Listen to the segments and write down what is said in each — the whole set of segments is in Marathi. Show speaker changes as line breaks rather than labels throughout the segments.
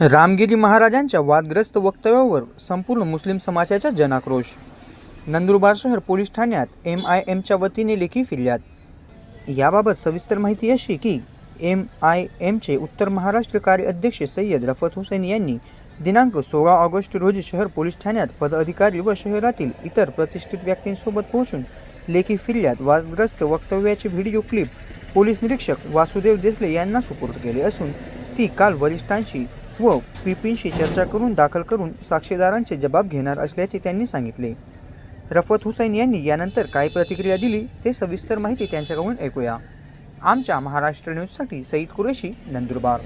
रामगिरी महाराजांच्या वादग्रस्त वक्तव्यावर संपूर्ण मुस्लिम समाजाचा जनाक्रोश. नंदुरबार शहर पोलीस ठाण्यात एम आय एमच्या वतीने लेखी फिर्याद. याबाबत सविस्तर माहिती अशी की एम आय एमचे उत्तर महाराष्ट्र कार्य अध्यक्ष सय्यद रफत हुसैन यांनी दिनांक सोळा ऑगस्ट रोजी शहर पोलीस ठाण्यात पदाधिकारी व शहरातील इतर प्रतिष्ठित व्यक्तींसोबत पोहोचून लेखी फिर्याद वादग्रस्त वक्तव्याचे व्हिडिओ क्लिप पोलीस निरीक्षक वासुदेव देसले यांना सुपूर्द केले असून ती काल वरिष्ठांशी व पीपींशी चर्चा करून दाखल करून साक्षीदारांचे जबाब घेणार असल्याचे त्यांनी सांगितले. रफत हुसैन यांनी यानंतर काय प्रतिक्रिया दिली ते सविस्तर माहिती त्यांच्याकडून ऐकूया. आमच्या महाराष्ट्र न्यूजसाठी सईद कुरेशी नंदुरबार.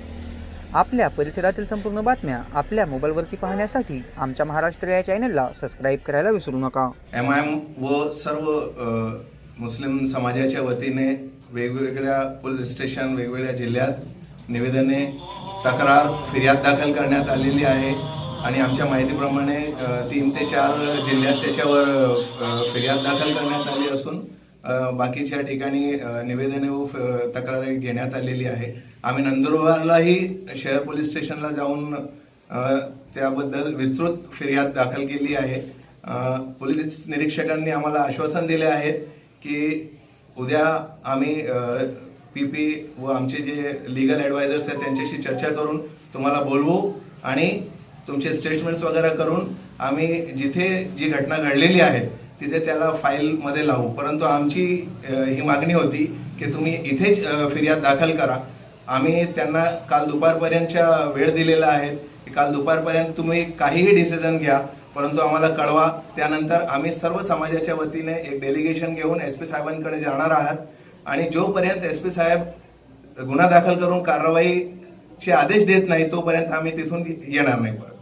आपल्या परिसरातील संपूर्ण बातम्या आपल्या मोबाईलवरती पाहण्यासाठी आमच्या महाराष्ट्र या चॅनलला सबस्क्राईब करायला विसरू नका.
एम आय एम व सर्व मुस्लिम समाजाच्या वतीने वेगवेगळ्या पोलीस स्टेशन वेगवेगळ्या जिल्ह्यात निवेदने तक्रार फिर्याद दाखल करण्यात आलेली आहे. आणि आमच्या माहितीप्रमाणे तीन ते चार जिल्ह्यात त्याच्यावर फिर्याद दाखल करण्यात आली असून बाकीच्या ठिकाणी निवेदने व तक्रारी घेण्यात आलेली आहे. आम्ही नंदुरबारलाही शहर पोलीस स्टेशनला जाऊन त्याबद्दल विस्तृत फिर्याद दाखल केली आहे. पोलीस निरीक्षकांनी आम्हाला आश्वासन दिले आहे की उद्या आम्ही पी पी व आमचे जे लिगल ॲडवायझर्स आहेत त्यांच्याशी चर्चा करून तुम्हाला बोलवू आणि तुमचे स्टेटमेंट्स वगैरे करून आम्ही जिथे जी घटना घडलेली आहे तिथे त्याला फाईलमध्ये लावू. परंतु आमची ही मागणी होती की तुम्ही इथेच फिर्याद दाखल करा. आम्ही त्यांना काल दुपारपर्यंतच्या वेळ दिलेला आहे. की काल दुपारपर्यंत तुम्ही काहीही डिसिजन घ्या. परंतु आम्हाला कळवा त्यानंतर आम्ही सर्व समाजाच्या वतीने एक डेलिगेशन घेऊन एस पी साहेबांकडे जाणार आहात. आणि जोपर्यंत एस पी साहेब गुन्हा दाखल करून कारवाईचे आदेश देत नाही तोपर्यंत आम्ही तिथून येणार नाही. परत